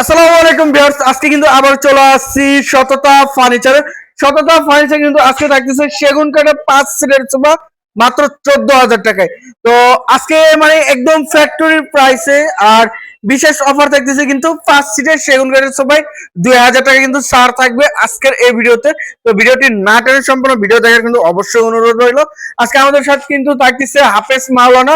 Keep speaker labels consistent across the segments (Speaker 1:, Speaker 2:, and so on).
Speaker 1: আসসালামু আলাইকুম ভিউয়ার্স, আজকে কিন্তু আবার চলে আসছি শততা ফার্নিচারে। শততা ফার্নিচার কিন্তু আজকে থাকতেছে সেগুন কাঠের পাঁচ সিটের সোফা, মাত্র চোদ্দ হাজার টাকায়। তো আজকে মানে একদম ফ্যাক্টরি প্রাইসে আর বিশেষ অফার থাকতেছে কিন্তু পাঁচ সিটের সেগুন কাঠের সোফায় দুই হাজার টাকা কিন্তু ছাড় থাকবে আজকের এই ভিডিওতে। তো ভিডিওটি না টেনে সম্পূর্ণ ভিডিও দেখার কিন্তু অবশ্যই অনুরোধ রইল। আজকে আমাদের সাথে কিন্তু থাকতেছে হাফেজ মাওলানা,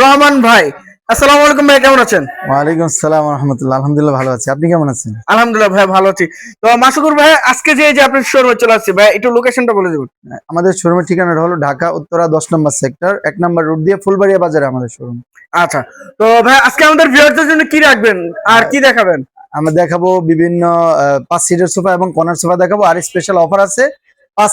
Speaker 1: রহমান ভাই। আসসালামু আলাইকুম ভাই কেমন আছেন?
Speaker 2: ওয়ালাইকুম আসসালাম রহমতুল্লাহ আলহামদুলিল্লাহ ভালো আছি। আপনি কেমন আছেন?
Speaker 1: আলহামদুলিল্লাহ ভাই ভালো আছি। তো মাসুকুর ভাই আজকে যে যে আপনার শোরুমে চলে আসছে ভাই একটু লোকেশনটা বলে দেবেন।
Speaker 2: আমাদের শোরুমের ঠিকানাটা হলো ঢাকা উত্তরা দশ নম্বর সেক্টর এক নম্বর রোড দিয়ে ফুলবাড়িয়া বাজারে আমাদের শোরুম
Speaker 1: আচ্ছা তো ভাই আজকে আমাদের ভিউয়ারদের জন্য কি রাখবেন? আর কি দেখাবেন?
Speaker 2: আমরা দেখাবো বিভিন্ন পাঁচ সিটের সোফা এবং কর্নার সোফা দেখাবো আর স্পেশাল অফার আছে পাঁচ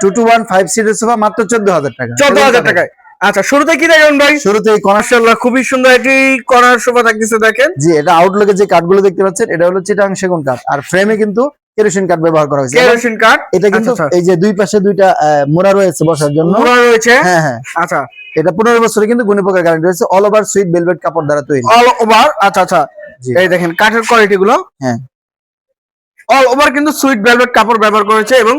Speaker 2: টু টু ওয়ান ফাইভ সিটের সোফা মাত্র চোদ্দ হাজার টাকা।
Speaker 1: চোদ্দ হাজার টাকায়। আচ্ছা শুরুতে কি দেখাবেন ভাই?
Speaker 2: শুরুতে
Speaker 1: মাশাআল্লাহ খুবই সুন্দর একটি কর্নার সোফা থাকতেছে দেখেন।
Speaker 2: জি এটা আউটলুকে যে কাঠগুলো দেখতে পাচ্ছেন এটা হলো চিটাং সেগুন কাঠ আর ফ্রেমে কিন্তু কেরোসিন কাঠ ব্যবহার করা হয়েছে।
Speaker 1: কেরোসিন কাঠ
Speaker 2: এটা কিন্তু
Speaker 1: আচ্ছা, আচ্ছা।
Speaker 2: এই যে দুই পাশে দুইটা মোড়া রয়েছে বসার জন্য।
Speaker 1: মোড়া রয়েছে?
Speaker 2: হ্যাঁ হ্যাঁ।
Speaker 1: আচ্ছা।
Speaker 2: এটা পনেরো বছরে কিন্তু গুণপকার গ্যারান্টি রয়েছে। অল ওভার সুইট ভেলভেট কাপড় দ্বারা তৈরি।
Speaker 1: অল ওভার আচ্ছা আচ্ছা। এই দেখেন কাঠের কোয়ালিটি গুলো।
Speaker 2: হ্যাঁ।
Speaker 1: অল ওভার কিন্তু সুইট ভেলভেট কাপড় ব্যবহার করেছে এবং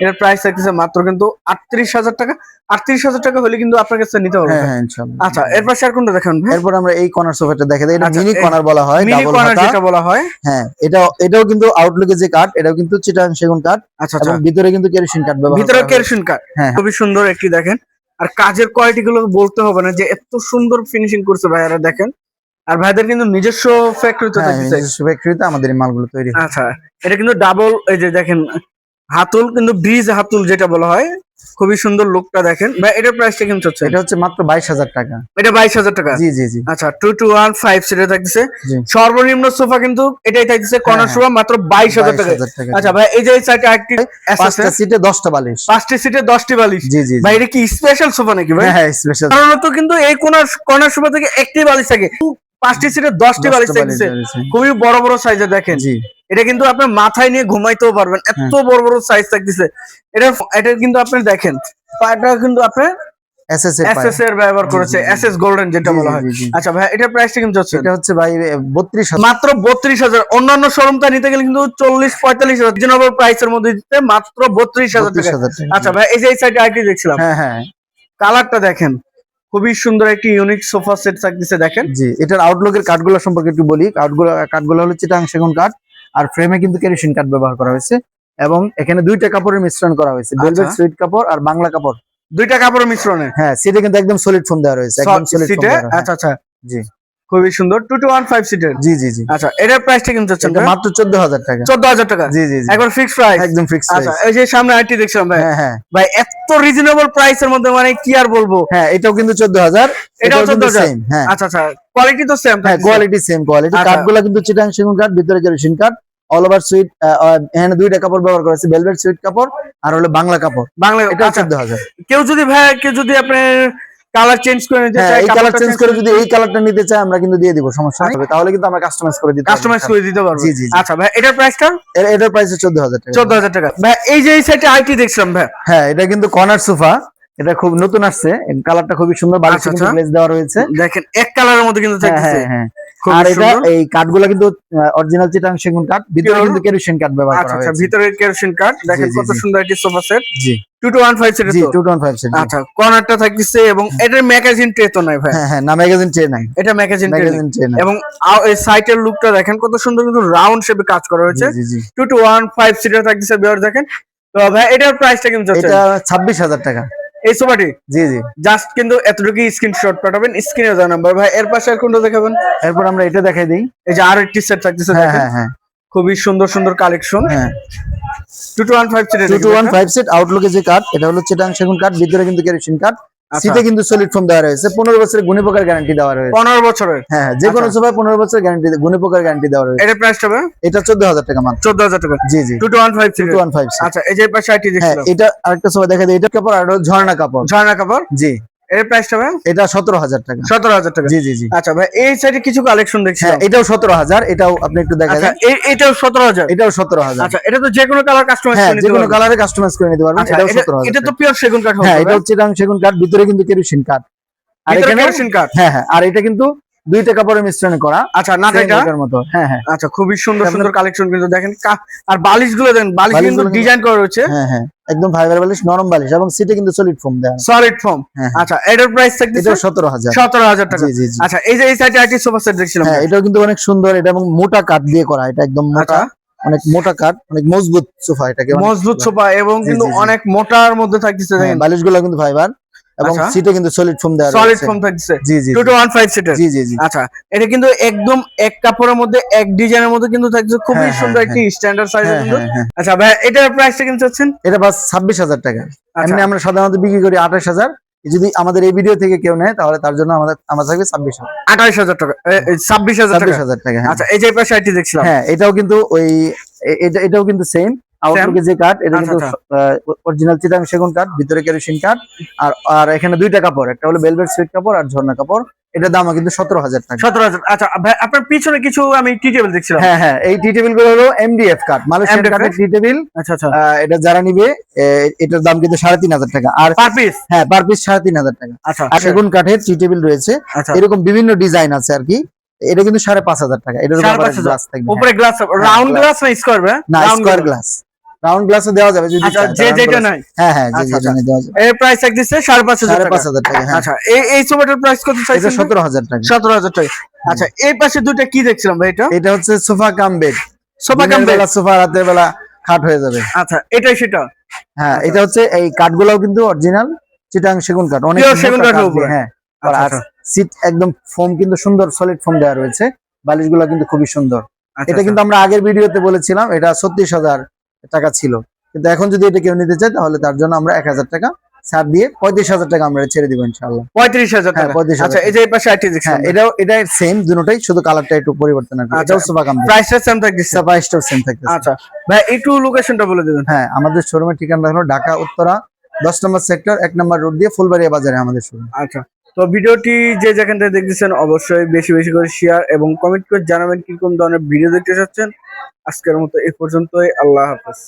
Speaker 1: এর প্রাইস থাকতেছে মাত্র কিন্তু আটত্রিশ হাজার টাকা। আটত্রিশ হাজার টাকা হলে কিন্তু আপনার কাছে নিতে হবে
Speaker 2: হ্যাঁ হ্যাঁ ইনশাআল্লাহ
Speaker 1: আচ্ছা এরপর আর কোনটা দেখেন?
Speaker 2: এরপর আমরা এই কর্নার সোফাটা দেখে দিই এটা
Speaker 1: আচ্ছা,
Speaker 2: মিনি কর্নার বলা হয়
Speaker 1: মিনি কর্নার যেটা বলা হয়।
Speaker 2: হ্যাঁ এটা এটাও কিন্তু আউটলুকে যে কাঠ এটাও কিন্তু চিটাং সেগুন কাঠ
Speaker 1: আচ্ছা
Speaker 2: এবং
Speaker 1: আচ্ছা
Speaker 2: ভিতরে কিন্তু কেরোসিন কাঠ ব্যবহার
Speaker 1: ভিতরে। কেরোসিন কাঠ
Speaker 2: হ্যাঁ।
Speaker 1: খুবই সুন্দর একটি দেখেন। আর কাজের কোয়ালিটি গুলো বলতে হবে না যে এত সুন্দর ফিনিশিং করছে ভাইয়ারা দেখেন। আর ভাইদের কিন্তু নিজস্ব ফ্যাক্টরিতে
Speaker 2: নিজস্ব ফ্যাক্টরিতে আমাদের এই মালগুলো তৈরি
Speaker 1: আচ্ছা এটা কিন্তু ডাবল এই যে দেখেন হাতুল কিন্তু ব্রিজ হাতুল যেটা বলা হয় খুবই সুন্দর লুকটা দেখেন। ভাই এটার প্রাইসটা কেমন হচ্ছে
Speaker 2: এটা হচ্ছে মাত্র বাইশ হাজার টাকা।
Speaker 1: এটা বাইশ হাজার টাকা?
Speaker 2: জি জি জি।
Speaker 1: আচ্ছা টু টু ওয়ান ফাইভ সিটে থাকতেছে। সর্বনিম্ন সোফা কিন্তু এটাই থাকতেছে কর্নার
Speaker 2: হ্যাঁ।
Speaker 1: সোফা মাত্র বাইশ হাজার টাকা।
Speaker 2: 22,000 টাকা।
Speaker 1: আচ্ছা ভাই এই যে সাইডে একটি
Speaker 2: পাঁচটা সিটে দশটা বালিশ।
Speaker 1: পাঁচটি সিটে দশটি বালিশ।
Speaker 2: জি জি।
Speaker 1: ভাই এটা কি স্পেশাল সোফা নাকি ভাই?
Speaker 2: হ্যাঁ হ্যাঁ স্পেশাল
Speaker 1: সাধারণত কিন্তু এই কোনার কর্নার সোফা থেকে একটি বালিশ থাকে। পাঁচটি সিটে দশটি বালিশ থাকছে খুবই বড় বড় সাইজে দেখেন।
Speaker 2: জি।
Speaker 1: এটা কিন্তু আপনার মাথায় নিয়ে ঘুমাইতেও পারবেন। এত বড় বড় সাইজ থাকতেছে। এটা এটা কিন্তু আপনি দেখেন এটা কিন্তু আপনার
Speaker 2: এসএস এর
Speaker 1: ব্যবহার করেছে। এসএস গোল্ডেন যেটা বলা হয়। আচ্ছা ভাই এটার প্রাইসটা কিন্তু হচ্ছে
Speaker 2: এটা হচ্ছে ভাই
Speaker 1: মাত্র অন্যান্য শোরুমটা নিতে গেলে কিন্তু চল্লিশ পঁয়তাল্লিশ হাজার। রিজনেবল প্রাইসের মধ্যে দিতে মাত্র টাকা। আচ্ছা ভাই এই যে এই সাইডে আইটি দেখছিলাম।
Speaker 2: হ্যাঁ হ্যাঁ।
Speaker 1: কালারটা দেখেন খুবই সুন্দর একটি ইউনিক সোফা সেট থাকতেছে দেখেন।
Speaker 2: জি এটার আউটলুকের কাঠগুলো সম্পর্কে একটু বলি। কাঠগুলো কাঠগুলো হলো চিটাং সেগুন কাঠ আর ফ্রেমে কিন্তু কেরোসিন কাঠ ব্যবহার করা হয়েছে এবং এখানে দুইটা কাপড়ের মিশ্রণ করা হয়েছে। ভেলভেট
Speaker 1: আচ্ছা।
Speaker 2: সুইট কাপড় আর বাংলা কাপড়।
Speaker 1: দুইটা কাপড়ের মিশ্রণে?
Speaker 2: হ্যাঁ সিটে কিন্তু একদম সলিড ফোম দেওয়া রয়েছে একদম সলিড
Speaker 1: সিটে আচ্ছা আচ্ছা।
Speaker 2: জি।
Speaker 1: খুবই সুন্দর। টু টু ওয়ান ফাইভ সিটের
Speaker 2: জি জি জি।
Speaker 1: আচ্ছা এটার প্রাইসটা কিন্তু হচ্ছে
Speaker 2: মাত্র চোদ্দ হাজার টাকা।
Speaker 1: চোদ্দ হাজার টাকা?
Speaker 2: জি জি জি।
Speaker 1: একবার ফিক্স প্রাইস
Speaker 2: একদম ফিক্স
Speaker 1: আচ্ছা এই যে সামনে আইটি দেখছিলাম ভাই।
Speaker 2: হ্যাঁ হ্যাঁ।
Speaker 1: ভাই এত রিজনেবল প্রাইসের মধ্যে মানে কি আর বলব?
Speaker 2: হ্যাঁ এটাও কিন্তু চোদ্দ হাজার।
Speaker 1: এটাও 14,000
Speaker 2: সেম হ্যাঁ।
Speaker 1: আচ্ছা আচ্ছা। কোয়ালিটি তো সেম
Speaker 2: হ্যাঁ কোয়ালিটি সেম কোয়ালিটি। কাঠগুলো কিন্তু চিটাং সেগুন কাঠ ভিতরে কেরোসিন কাঠ। অল ওভার সুইট এখানে দুইটা কাপড় ব্যবহার করা হয়েছে ভেলভেট সুইট কাপড় আর হলো বাংলা কাপড়।
Speaker 1: বাংলা
Speaker 2: এটা
Speaker 1: আচ্ছা
Speaker 2: চোদ্দ হাজার।
Speaker 1: কেউ যদি ভাই কেউ যদি আপনার কালার চেঞ্জ করে নিতে
Speaker 2: এই কালার চেঞ্জ করে যদি এই কালারটা নিতে চাই আমরা কিন্তু দিয়ে দিব সমস্যা নেই তাহলে কিন্তু আমরা কাস্টমাইজ করে দিতে
Speaker 1: কাস্টমাইজ করে দিতে পারব।
Speaker 2: জি, জি, জি।
Speaker 1: আচ্ছা ভাই এটার প্রাইসটা
Speaker 2: এটার প্রাইস টাকা।
Speaker 1: ভাই এই যে এই সাইডে আইটি দেখছিলাম ভাই।
Speaker 2: হ্যাঁ এটা কিন্তু কর্নার সোফা এটা খুব নতুন আসছে। কালারটা খুবই সুন্দর বালিশে
Speaker 1: আচ্ছা, আচ্ছা।
Speaker 2: গ্লেজ দেওয়া রয়েছে।
Speaker 1: দেখেন এক কালারের মধ্যে কিন্তু
Speaker 2: হ্যাঁ হ্যাঁ হ্যাঁ। আর এটা এই কাঠগুলো কিন্তু অরিজিনাল চিটাং সেগুন কাঠ ভিতরে কিন্তু কেরোসিন কাঠ ব্যবহার
Speaker 1: আচ্ছা
Speaker 2: করা
Speaker 1: আচ্ছা ভিতরে কেরোসিন কার্ড দেখেন কত সুন্দর একটি সোফা সেট
Speaker 2: জি।
Speaker 1: Two two one five set
Speaker 2: জি টু টোয়েন্টি ফাইভ
Speaker 1: আচ্ছা কর্নারটা এবং এটার ম্যাগাজিন ট্রে তো নাই ভাই।
Speaker 2: হ্যাঁ হ্যাঁ না ম্যাগাজিন ট্রে নাই।
Speaker 1: এটা ম্যাগাজিন ট্রে
Speaker 2: ম্যাগাজিন ট্রে
Speaker 1: এবং এই সাইটের লুকটা দেখেন কত সুন্দর কিন্তু রাউন্ড শেপে কাজ করা হয়েছে।
Speaker 2: জি জি জি।
Speaker 1: Two two one five seater থাকতেছে বিয়ার দেখেন। তো ভাই এটার প্রাইসটা কেমন যাচ্ছে
Speaker 2: এটা ছাব্বিশ হাজার টাকা।
Speaker 1: এই সোফাটি
Speaker 2: জি জি।
Speaker 1: জাস্ট কিন্তু এতটুকু স্ক্রিনশট পাঠাবেন স্ক্রিনে দেওয়া নাম্বার ভাই এর পাশে আর কোনটা দেখাবেন?
Speaker 2: এরপর আমরা এটা দেখাই দিই।
Speaker 1: এই যে আর একটি সেট থাকতেছে
Speaker 2: হ্যাঁ হ্যাঁ হ্যাঁ।
Speaker 1: খুবই সুন্দর সুন্দর কালেকশন
Speaker 2: হ্যাঁ।
Speaker 1: Two two one five set
Speaker 2: two two one five set আউটলুকে যে কাঠ এটা হলো চিটাং সেগুন কাঠ ভিতরে কিন্তু কেরোসিন কাঠ
Speaker 1: আচ্ছা।
Speaker 2: সিটে কিন্তু সলিড ফোম দেওয়া রয়েছে। পনেরো বছরের গুণে প্রকার গ্যারান্টি দেওয়া রয়েছে।
Speaker 1: পনেরো বছরের?
Speaker 2: হ্যাঁ হ্যাঁ যে কোনো
Speaker 1: সোফায়
Speaker 2: সময় পনেরো বছরের গ্যারান্টি গুণে প্রকার গ্যারান্টি দেওয়া রয়েছে।
Speaker 1: এটা প্রাইস হবে
Speaker 2: এটা চোদ্দ হাজার টাকা মাত্র
Speaker 1: চোদ্দ হাজার টাকা।
Speaker 2: জি জি।
Speaker 1: Two two one five
Speaker 2: three two one five
Speaker 1: আচ্ছা এই যে পাশে আইটি
Speaker 2: হ্যাঁ এটা আরেকটা সময় দেখা যায় এটা কাপড় আর ঝর্ণা কাপড়।
Speaker 1: ঝর্ণা কাপড়?
Speaker 2: জি।
Speaker 1: এর প্রাইসটা ভাই?
Speaker 2: এটা সতেরো হাজার টাকা।
Speaker 1: সতেরো হাজার টাকা।
Speaker 2: জি জি জি।
Speaker 1: আচ্ছা ভাই এই সাইডে কিছু কালেকশন
Speaker 2: হ্যাঁ
Speaker 1: দেখছিলাম
Speaker 2: এটাও সতেরো হাজার এটাও আপনি একটু দেখা
Speaker 1: আচ্ছা এটাও সতেরো হাজার?
Speaker 2: এটাও সতেরো হাজার।
Speaker 1: আচ্ছা এটা তো যে কোনো কালার কাস্টমাইজ
Speaker 2: হ্যাঁ
Speaker 1: করে
Speaker 2: যে কোনো কালারে কাস্টমাইজ করে নিতে পারবেন
Speaker 1: আচ্ছা
Speaker 2: এটাও
Speaker 1: এটা-
Speaker 2: সতেরো
Speaker 1: এটা তো পিওর সেগুন কাঠ
Speaker 2: হ্যাঁ এটা হচ্ছে ডাং সেগুন কাঠ ভিতরে কিন্তু কেরোসিন কাঠ। আর এখানে
Speaker 1: কেরোসিন কাঠ?
Speaker 2: হ্যাঁ হ্যাঁ আর এটা কিন্তু দুইটা কাপড়ের মিশ্রণে করা।
Speaker 1: আচ্ছা নাটাইটা
Speaker 2: এটার মতো। হ্যাঁ হ্যাঁ।
Speaker 1: আচ্ছা খুবই সুন্দর সুন্দর কালেকশন কিন্তু দেখেন। আর বালিশগুলো দেখেন বালিশ কিন্তু- ডিজাইন করা রয়েছে।
Speaker 2: হ্যাঁ হ্যাঁ। একদম ফাইবার বালিশ নরম বালিশ এবং সিটে কিন্তু সলিড ফোম দেয়া।
Speaker 1: সলিড ফর্ম
Speaker 2: হ্যাঁ, হ্যাঁ।
Speaker 1: আচ্ছা এটার প্রাইস থাকবে
Speaker 2: এটা সতেরো হাজার।
Speaker 1: সতেরো হাজার টাকা।
Speaker 2: জি জি
Speaker 1: আচ্ছা এই যে এই সাইডে একটি সোফা সেট দেখছিলাম।
Speaker 2: হ্যাঁ এটাও কিন্তু অনেক সুন্দর এটা এবং মোটা কাঠ দিয়ে করা এটা একদম মোটা
Speaker 1: আচ্ছা।
Speaker 2: অনেক মোটা কাঠ অনেক মজবুত সোফা এটাকে।
Speaker 1: মজবুত সোফা এবং কিন্তু। অনেক মোটার মধ্যে থাকতেছে
Speaker 2: হ্যাঁ,
Speaker 1: দেখেন।
Speaker 2: বালিশগুলো কিন্তু ফাইবার এবং
Speaker 1: আচ্ছা।
Speaker 2: সিটে কিন্তু সলিড ফোম দেওয়া
Speaker 1: সলিড
Speaker 2: রয়েছে।
Speaker 1: ফর্ম থাকতেছে
Speaker 2: জি জি
Speaker 1: টু টু ওয়ান ফাইভ সেটের
Speaker 2: জি জি জি।
Speaker 1: আচ্ছা এটা কিন্তু একদম এক কাপড়ের মধ্যে এক ডিজাইনের মধ্যে কিন্তু থাকছে। খুবই
Speaker 2: হ্যাঁ,
Speaker 1: সুন্দর
Speaker 2: হ্যাঁ,
Speaker 1: একটি স্ট্যান্ডার্ড
Speaker 2: হ্যাঁ
Speaker 1: কিন্তু।
Speaker 2: হ্যাঁ হ্যাঁ।
Speaker 1: আচ্ছা ভাই এটার প্রাইসটা কিন্তু চাচ্ছেন?
Speaker 2: এটা বাস ছাব্বিশ হাজার টাকা।
Speaker 1: আচ্ছা।
Speaker 2: এমনি আমরা সাধারণত বিক্রি করি আঠাশ হাজার। যদি আমাদের এই ভিডিও থেকে কেউ নেয় তাহলে তার জন্য আমাদের আমার থাকবে ছাব্বিশ হাজার।
Speaker 1: আঠাইশ হাজার টাকা। ছাব্বিশ হাজার
Speaker 2: ছাব্বিশ
Speaker 1: টাকা।
Speaker 2: হাজার টাকা
Speaker 1: আচ্ছা এই যে পাশে আইটি দেখছিলাম।
Speaker 2: হ্যাঁ এটাও কিন্তু ওই এটা এটাও কিন্তু সেম আউটলুকে যে কাঠ এটা
Speaker 1: আচ্ছা,
Speaker 2: কিন্তু অরিজিনাল চিটাং সেগুন কাঠ ভিতরে কেরোসিন কাঠ আর আর এখানে দুইটা কাপড় একটা হলো বেলভেট সুইট কাপড় আর ঝর্ণা কাপড়। এটার দাম কিন্তু সতেরো হাজার টাকা।
Speaker 1: সতেরো হাজার আচ্ছা আপনার পিছনে কিছু আমি টি টেবিল দেখছিলাম।
Speaker 2: হ্যাঁ হ্যাঁ এই টি টেবিলগুলো হলো এমডিএফ কাঠ মালয়েশিয়ান কাঠের টি টেবিল
Speaker 1: আচ্ছা আচ্ছা।
Speaker 2: এটা যারা নিবে এটার দাম কিন্তু সাড়ে তিন হাজার টাকা। আর
Speaker 1: পার পিস
Speaker 2: হ্যাঁ পার পিস সাড়ে তিন হাজার টাকা।
Speaker 1: আচ্ছা
Speaker 2: আর সেগুন কাঠের টি টেবিল রয়েছে।
Speaker 1: আচ্ছা।
Speaker 2: এরকম বিভিন্ন ডিজাইন আছে আর কি। এটা কিন্তু সাড়ে পাঁচ হাজার টাকা।
Speaker 1: সাড়ে
Speaker 2: উপর। গ্লাস থাকবে।
Speaker 1: উপরে গ্লাস রাউন্ড গ্লাস না স্কোয়ার
Speaker 2: না স্কোয়ার গ্লাস রাউন্ড গ্লাসও দেওয়া যাবে যদি
Speaker 1: আচ্ছা যে যেটা নাই।
Speaker 2: হ্যাঁ হ্যাঁ যে
Speaker 1: আচ্ছা,
Speaker 2: যেটা নিয়ে দেওয়া যাবে।
Speaker 1: এর প্রাইস দিচ্ছে পাঁচ হাজার
Speaker 2: সাড়ে
Speaker 1: টাকা।
Speaker 2: পাঁচ হাজার টাকা হ্যাঁ।
Speaker 1: আচ্ছা এই এই সোফাটার প্রাইস কত চাইছেন
Speaker 2: সতেরো হাজার টাকা।
Speaker 1: সতেরো হাজার টাকা। আচ্ছা এই পাশে দুইটা কি দেখছিলাম ভাই এটা?
Speaker 2: এটা হচ্ছে sofa cum bed.
Speaker 1: Sofa cum
Speaker 2: বেলা সোফা রাতের বেলা খাট হয়ে যাবে।
Speaker 1: আচ্ছা এটাই সেটা?
Speaker 2: হ্যাঁ
Speaker 1: আচ্ছা।
Speaker 2: এটা হচ্ছে এই কাঠগুলোও কিন্তু অরিজিনাল চিটাং সেগুন কাঠ অনেক
Speaker 1: সেগুন
Speaker 2: কাঠ হ্যাঁ।
Speaker 1: আচ্ছা,
Speaker 2: আর সিট একদম ফোম কিন্তু সুন্দর সলিড ফোম দেওয়া রয়েছে। বালিশগুলো কিন্তু খুবই সুন্দর।
Speaker 1: আচ্ছা,
Speaker 2: এটা কিন্তু আমরা আগের ভিডিওতে বলেছিলাম এটা ছত্রিশ হাজার টাকা ছিল। কিন্তু এখন যদি এটা কেউ নিতে চায় তাহলে তার জন্য আমরা এক হাজার টাকা ছাড় দিয়ে পঁয়ত্রিশ হাজার টাকা আমরা ছেড়ে দিব ইনশাল্লাহ
Speaker 1: পঁয়ত্রিশ হাজার
Speaker 2: হ্যাঁ,
Speaker 1: টাকা।
Speaker 2: 35,000
Speaker 1: আচ্ছা এই যে এই পাশে আইটি
Speaker 2: হ্যাঁ এটাও এটা সেম দুটোটাই শুধু কালারটা একটু পরিবর্তন আছে
Speaker 1: আচ্ছা।
Speaker 2: সোফা কাম্পানি
Speaker 1: প্রাইসটা সেম থাকতেছে।
Speaker 2: প্রাইসটাও সেম থাকতেছে।
Speaker 1: আচ্ছা ভাই একটু লোকেশনটা বলে দেবেন।
Speaker 2: হ্যাঁ আমাদের শোরুমের ঠিকানা হলো ঢাকা উত্তরা দশ নম্বর সেক্টর এক নম্বর রোড দিয়ে ফুলবাড়িয়া বাজারে আমাদের শোরুম
Speaker 1: আচ্ছা তো ভিডিওটি যে যেখান থেকে দেখতেছেন অবশ্যই বেশি বেশি করে শেয়ার এবং কমেন্ট করে জানাবেন কীরকম ধরনের ভিডিও দেখতে চাচ্ছেন। আজকের মতো এ পর্যন্তই, আল্লাহ হাফেজ।